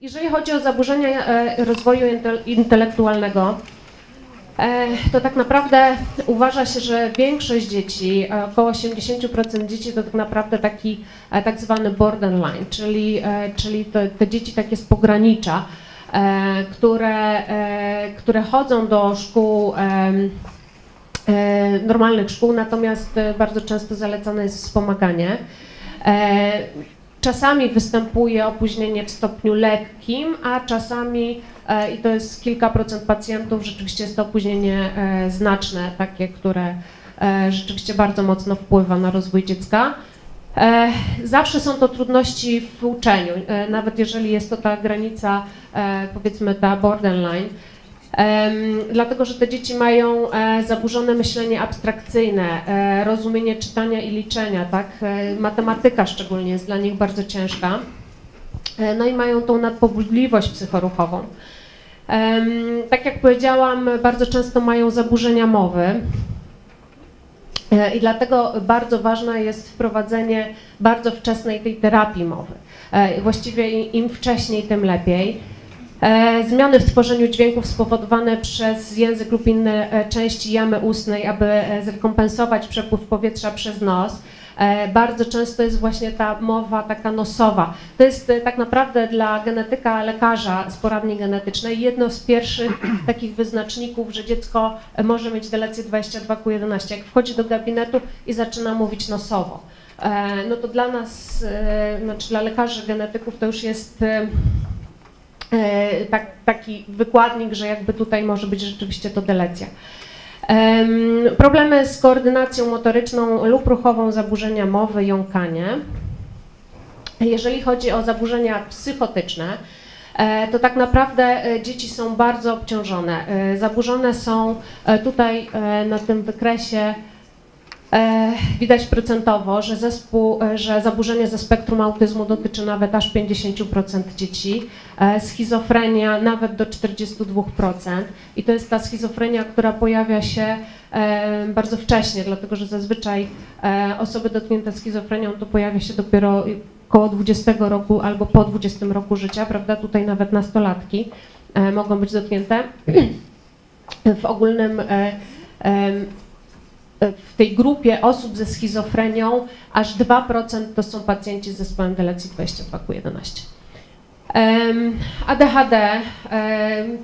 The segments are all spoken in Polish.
Jeżeli chodzi o zaburzenia e, rozwoju intel- intelektualnego, e, to tak naprawdę uważa się, że większość dzieci, e, około 80% dzieci to tak naprawdę taki tak zwany borderline, czyli, czyli to, te dzieci takie z pogranicza, które, które chodzą do szkół normalnych szkół, natomiast bardzo często zalecane jest wspomaganie. Czasami występuje opóźnienie w stopniu lekkim, a czasami, e, i to jest kilka procent pacjentów, rzeczywiście jest to opóźnienie e, znaczne, takie, które e, rzeczywiście bardzo mocno wpływa na rozwój dziecka. Zawsze są to trudności w uczeniu, nawet jeżeli jest to ta granica, powiedzmy ta borderline. Dlatego, że te dzieci mają e, zaburzone myślenie abstrakcyjne, e, rozumienie czytania i liczenia, tak? E, matematyka szczególnie jest dla nich bardzo ciężka. No i mają tą nadpobudliwość psychoruchową. Tak jak powiedziałam, bardzo często mają zaburzenia mowy. I dlatego bardzo ważne jest wprowadzenie bardzo wczesnej tej terapii mowy. Właściwie im wcześniej, tym lepiej. E, Zmiany w tworzeniu dźwięków spowodowane przez język lub inne e, części jamy ustnej, aby e, zrekompensować przepływ powietrza przez nos. Bardzo często jest właśnie ta mowa taka nosowa. To jest tak naprawdę dla genetyka lekarza z poradni genetycznej jedno z pierwszych takich wyznaczników, że dziecko może mieć delecję 22Q11. Jak wchodzi do gabinetu i zaczyna mówić nosowo. No to dla nas, znaczy dla lekarzy genetyków to już jest tak, taki wykładnik, że jakby tutaj może być rzeczywiście to delecja. Em, Problemy z koordynacją motoryczną lub ruchową, zaburzenia mowy, jąkanie. Jeżeli chodzi o zaburzenia psychotyczne, e, to tak naprawdę e, dzieci są bardzo obciążone. E, Zaburzone są e, tutaj e, na tym wykresie E, Widać procentowo, że, zespół, e, że zaburzenie ze spektrum autyzmu dotyczy nawet aż 50% dzieci, e, schizofrenia nawet do 42%. I to jest ta schizofrenia, która pojawia się e, bardzo wcześnie, dlatego że zazwyczaj e, osoby dotknięte schizofrenią to pojawia się dopiero około 20 roku albo po 20 roku życia, prawda? Tutaj nawet nastolatki e, mogą być dotknięte. W ogólnym e, w tej grupie osób ze schizofrenią aż 2% to są pacjenci z zespołem delecji 22Q11. Em, ADHD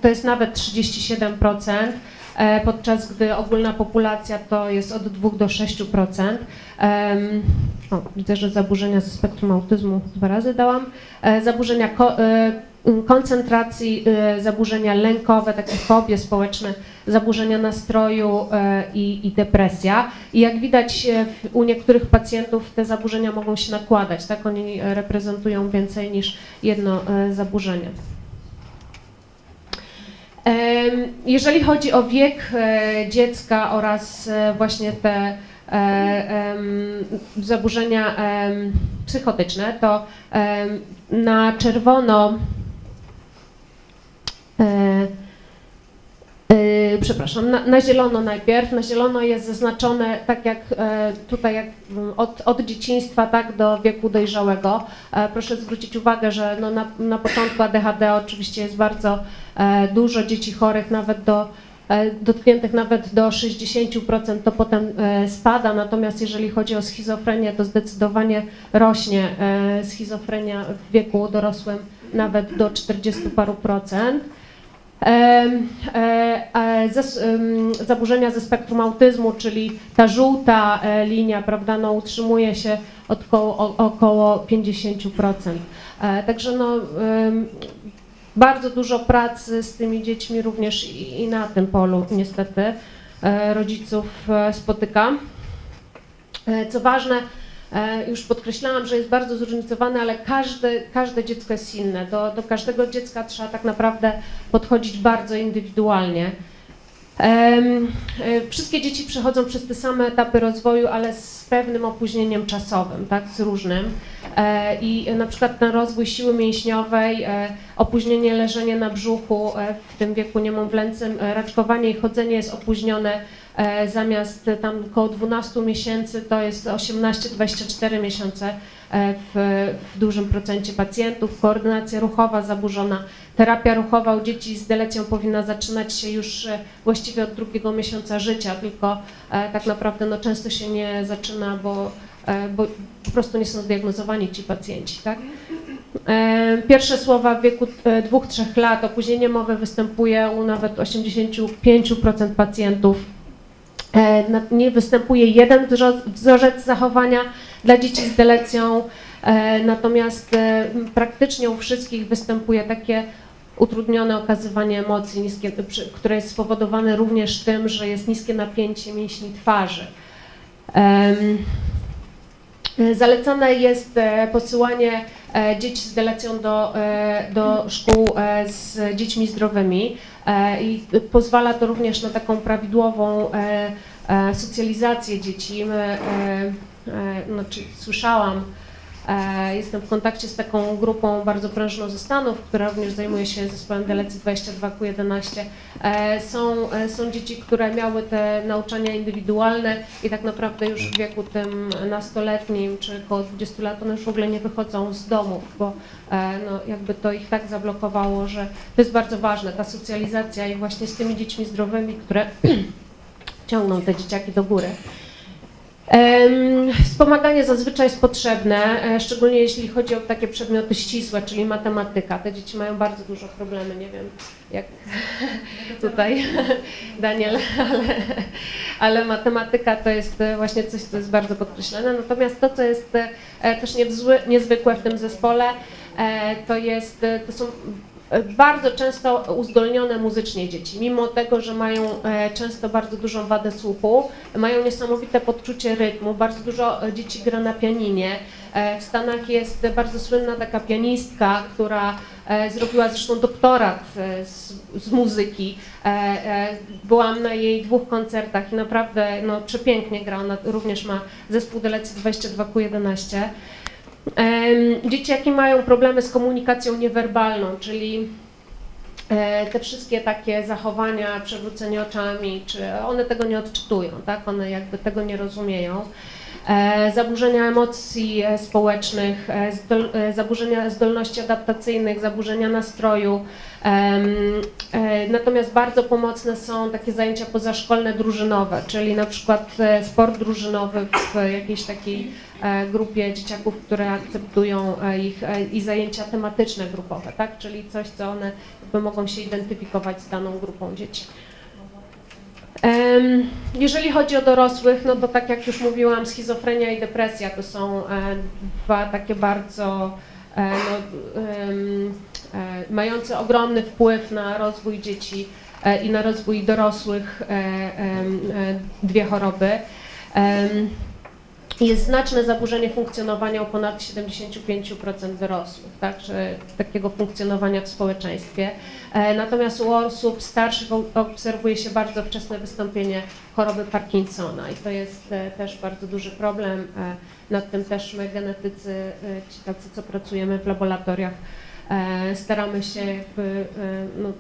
to jest nawet 37%, e, podczas gdy ogólna populacja to jest od 2 do 6%. Em, O, widzę, że zaburzenia ze spektrum autyzmu dwa razy dałam. E, Zaburzenia e, koncentracji, e, zaburzenia lękowe, takie fobie społeczne, zaburzenia nastroju e, i, i depresja. I jak widać w- u niektórych pacjentów te zaburzenia mogą się nakładać, tak? Oni reprezentują więcej niż jedno zaburzenie. Jeżeli chodzi o wiek dziecka oraz właśnie te e, zaburzenia psychotyczne, to na czerwono przepraszam, na, na zielono najpierw. Na zielono jest zaznaczone tak jak e, tutaj jak, mm, od, od dzieciństwa tak do wieku dojrzałego. E, proszę zwrócić uwagę, że no na, na początku ADHD oczywiście jest bardzo e, dużo dzieci chorych, nawet do e, dotkniętych nawet do 60%, to potem e, spada, natomiast jeżeli chodzi o schizofrenię, to zdecydowanie rośnie e, schizofrenia w wieku dorosłym nawet do 40 paru procent. Zaburzenia ze spektrum autyzmu, czyli ta żółta e, linia, prawda, no, utrzymuje się od koło, o, około 50%. E, Także no, bardzo dużo pracy z tymi dziećmi również i, na tym polu niestety e, rodziców e, spotyka. E, Co ważne, e, już podkreślałam, że jest bardzo zróżnicowane, ale każde, każde dziecko jest inne. Do, do każdego dziecka trzeba tak naprawdę podchodzić bardzo indywidualnie. E, Wszystkie dzieci przechodzą przez te same etapy rozwoju, ale z pewnym opóźnieniem czasowym, tak, z różnym. E, I na przykład ten rozwój siły mięśniowej, e, opóźnienie leżenia na brzuchu e, w tym wieku niemowlęcym, e, raczkowanie i chodzenie jest opóźnione e, zamiast e, tam około 12 miesięcy to jest 18-24 miesiące. e, w, w dużym procencie pacjentów, koordynacja ruchowa zaburzona. Terapia ruchowa u dzieci z delecją powinna zaczynać się już e, właściwie od drugiego miesiąca życia, tylko tak naprawdę no, często się nie zaczyna, bo, bo po prostu nie są zdiagnozowani ci pacjenci. Tak? Pierwsze słowa w wieku 2-3 lat, opóźnienie mowy występuje u nawet 85% pacjentów. E, Nie występuje jeden wzorzec zachowania dla dzieci z delecją, e, natomiast e, praktycznie u wszystkich występuje takie utrudnione okazywanie emocji, niskie, które jest spowodowane również tym, że jest niskie napięcie mięśni twarzy. Zalecane jest posyłanie dzieci z delecją do, e, do szkół e, z dziećmi zdrowymi e, i pozwala to również na taką prawidłową e, e, socjalizację dzieci. My, e, e, znaczy, słyszałam, e, jestem w kontakcie z taką grupą bardzo prężną ze Stanów, która również zajmuje się zespołem delecji 22Q11. E, Są, e, są dzieci, które miały te nauczania indywidualne i tak naprawdę już w wieku tym nastoletnim czy około 20 lat one już w ogóle nie wychodzą z domów, bo e, no, jakby to ich tak zablokowało, że to jest bardzo ważne, ta socjalizacja i właśnie z tymi dziećmi zdrowymi, które ciągną te dzieciaki do góry. Wspomaganie zazwyczaj jest potrzebne, e, szczególnie jeśli chodzi o takie przedmioty ścisłe, czyli matematyka. Te dzieci mają bardzo dużo problemy, nie wiem jak tutaj Daniel, ale, ale matematyka to jest e, właśnie coś, co jest bardzo podkreślone. Natomiast to, co jest e, też niezwykłe w tym zespole, to jest, to są bardzo często uzdolnione muzycznie dzieci, mimo tego, że mają e, często bardzo dużą wadę słuchu, mają niesamowite poczucie rytmu, bardzo dużo dzieci gra na pianinie. E, w Stanach jest bardzo słynna taka pianistka, która e, zrobiła zresztą doktorat z, z muzyki. Byłam na jej dwóch koncertach i naprawdę no, przepięknie gra. Ona również ma zespół Delecy 22 11 Dzieciaki mają problemy z komunikacją niewerbalną, czyli e, te wszystkie takie zachowania, przewrócenie oczami, czy one tego nie odczytują, tak? One jakby tego nie rozumieją. E, Zaburzenia emocji e, społecznych, e, zaburzenia zdolności adaptacyjnych, zaburzenia nastroju. Natomiast bardzo pomocne są takie zajęcia pozaszkolne drużynowe, czyli na przykład sport drużynowy w jakiejś takiej grupie dzieciaków, które akceptują ich i zajęcia tematyczne grupowe, tak? czyli coś, co one mogą się identyfikować z daną grupą dzieci. Jeżeli chodzi o dorosłych, no to tak jak już mówiłam, schizofrenia i depresja to są e, dwa takie bardzo e, no, e, mające ogromny wpływ na rozwój dzieci e, i na rozwój dorosłych e, e, dwie choroby. Jest znaczne zaburzenie funkcjonowania u ponad 75% dorosłych, tak, że takiego funkcjonowania w społeczeństwie. E, Natomiast u osób starszych obserwuje się bardzo wczesne wystąpienie choroby Parkinsona i to jest e, też bardzo duży problem. E, Nad tym też my genetycy, ci tacy, co pracujemy w laboratoriach, staramy się jakby, no,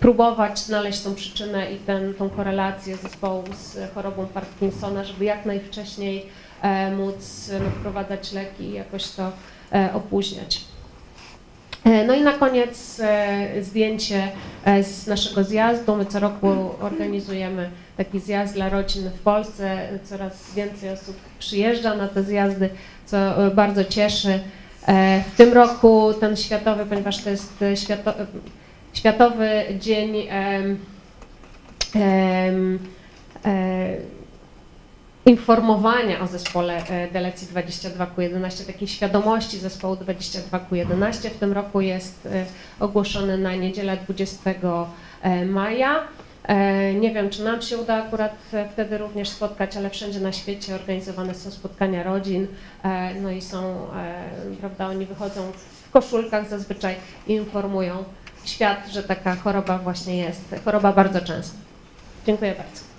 próbować znaleźć tą przyczynę i ten, tą korelację zespołu z chorobą Parkinsona, żeby jak najwcześniej e, móc no, wprowadzać leki i jakoś to e, opóźniać. E, No i na koniec e, zdjęcie e, z naszego zjazdu. My co roku organizujemy taki zjazd dla rodzin w Polsce. Coraz więcej osób przyjeżdża na te zjazdy, co e, bardzo cieszy. E, W tym roku ten światowy, ponieważ to jest e, świato, Światowy Dzień e, informowania o zespole e, Delecji 22Q11, takiej świadomości zespołu 22Q11. W tym roku jest e, ogłoszony na niedzielę 20 e, maja. Nie wiem, czy nam się uda akurat wtedy również spotkać, ale wszędzie na świecie organizowane są spotkania rodzin, no i są, prawda, oni wychodzą w koszulkach zazwyczaj i informują świat, że taka choroba właśnie jest. Choroba bardzo częsta. Dziękuję bardzo.